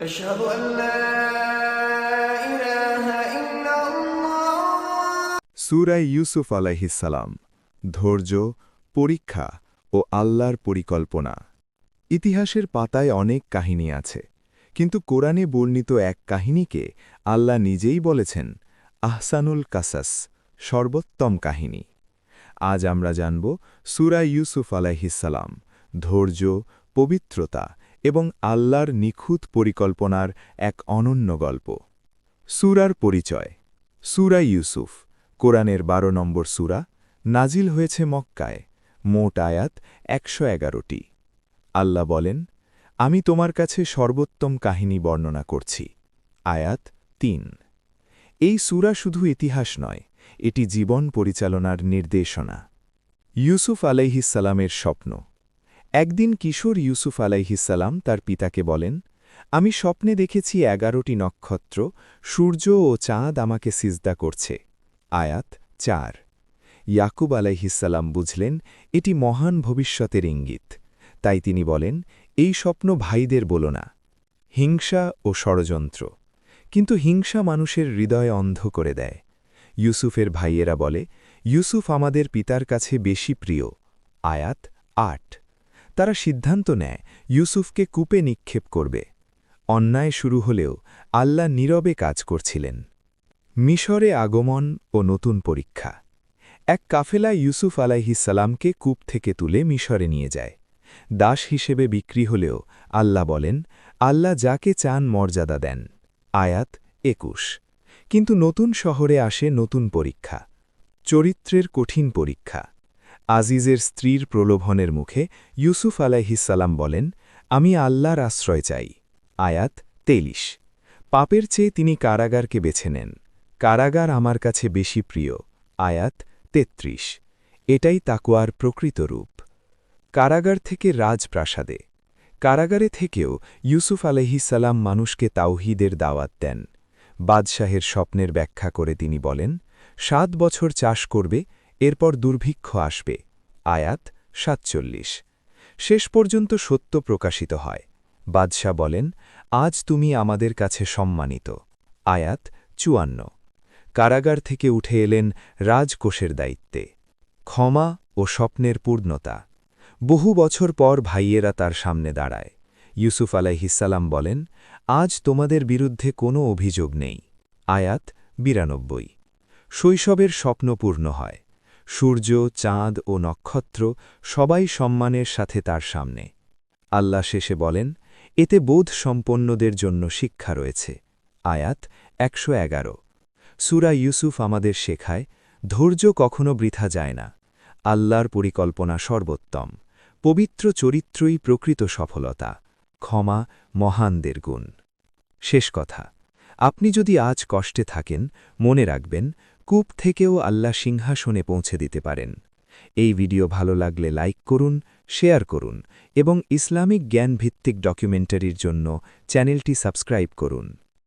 أشهد أن لا إله إلا الله সুরাই ইউসুফ আলাইহিসালাম ধৈর্য পরীক্ষা ও আল্লাহর পরিকল্পনা ইতিহাসের পাতায় অনেক কাহিনী আছে কিন্তু কোরআনে বর্ণিত এক কাহিনীকে আল্লাহ নিজেই বলেছেন আহসানুল কাসাস সর্বোত্তম কাহিনী আজ আমরা জানব সুরা ইউসুফ আলাইহিসালাম ধৈর্য পবিত্রতা এবং আল্লাহর নিখুঁত পরিকল্পনার এক অনন্য গল্প। সুরার পরিচয়। সুরা ইউসুফ, কোরআনের বারো নম্বর সুরা, নাজিল হয়েছে মক্কায়, মোট আয়াত একশো এগারোটি। আল্লাহ বলেন, আমি তোমার কাছে সর্বোত্তম কাহিনী বর্ণনা করছি। আয়াত তিন। এই সুরা শুধু ইতিহাস নয়, এটি জীবন পরিচালনার নির্দেশনা। ইউসুফ আলাইহিসালামের স্বপ্ন একদিন কিশোর ইউসুফ আলাইহিসাল্লাম তার পিতাকে বলেন, আমি স্বপ্নে দেখেছি এগারোটি নক্ষত্র, সূর্য ও চাঁদ আমাকে সিজদা করছে। আয়াত চার। ইয়াকুব আলাইহিসাল্লাম বুঝলেন, এটি মহান ভবিষ্যতের ইঙ্গিত। তাই তিনি বলেন, এই স্বপ্ন ভাইদের বলো না। হিংসা ও ষড়যন্ত্র। কিন্তু হিংসা মানুষের হৃদয় অন্ধ করে দেয়। ইউসুফের ভাইয়েরা বলে, ইউসুফ আমাদের পিতার কাছে বেশি প্রিয়। আয়াত আট। তারা সিদ্ধান্ত নেয়, ইউসুফকে কূপে নিক্ষেপ করবে। অন্যায় শুরু হলেও আল্লাহ নীরবে কাজ করছিলেন। মিশরে আগমন ও নতুন পরীক্ষা। এক কাফেলা ইউসুফ আলাইহিসালামকে কূপ থেকে তুলে মিশরে নিয়ে যায়। দাস হিসেবে বিক্রি হলেও আল্লাহ বলেন, আল্লাহ যাকে চান মর্যাদা দেন। আয়াত একুশ। কিন্তু নতুন শহরে আসে নতুন পরীক্ষা। চরিত্রের কঠিন পরীক্ষা। আজিজের স্ত্রীর প্রলোভনের মুখে ইউসুফ আলাইহিসাল্লাম বলেন, আমি আল্লাহর আশ্রয় চাই। আয়াত তেইশ। পাপের চেয়ে তিনি কারাগারকে বেছে নেন। কারাগার আমার কাছে বেশি প্রিয়। আয়াত তেত্রিশ। এটাই তাকুয়ার প্রকৃত রূপ। কারাগার থেকে রাজপ্রাসাদে। কারাগারে থেকেও ইউসুফ আলহিসাল্লাম মানুষকে তাওহিদের দাওয়াত দেন। বাদশাহের স্বপ্নের ব্যাখ্যা করে তিনি বলেন, সাত বছর চাষ করবে এরপর দুর্ভিক্ষ আসবে। আয়াত সাতচল্লিশ। শেষ পর্যন্ত সত্য প্রকাশিত হয়। বাদশাহ বলেন, আজ তুমি আমাদের কাছে সম্মানিত। আয়াত চুয়ান্ন। কারাগার থেকে উঠে এলেন রাজকোষের দায়িত্বে। ক্ষমা ও স্বপ্নের পূর্ণতা। বহু বছর পর ভাইয়েরা তার সামনে দাঁড়ায়। ইউসুফ আলাইহিসাল্লাম বলেন, আজ তোমাদের বিরুদ্ধে কোনো অভিযোগ নেই। আয়াত বিরানব্বই। শৈশবের স্বপ্ন পূর্ণ হয়। সূর্য, চাঁদ ও নক্ষত্র সবাই সম্মানের সাথে তার সামনে। আল্লাহ শেষে বলেন, এতে বোধ সম্পন্নদের জন্য শিক্ষা রয়েছে। আয়াত একশো এগারো। সুরা ইউসুফ আমাদের শেখায়, ধৈর্য কখনো বৃথা যায় না। আল্লাহর পরিকল্পনা সর্বোত্তম। পবিত্র চরিত্রই প্রকৃত সফলতা, ক্ষমা মহানদের গুণ। শেষ কথা। আপনি যদি আজ কষ্টে থাকেন, মনে রাখবেন কূপ থেকেও আল্লাহ সিংহাসনে পৌঁছে দিতে পারেন। এই ভিডিও ভালো লাগলে লাইক করুন, শেয়ার করুন এবং ইসলামিক জ্ঞানভিত্তিক ডকুমেন্টারির জন্য চ্যানেলটি সাবস্ক্রাইব করুন।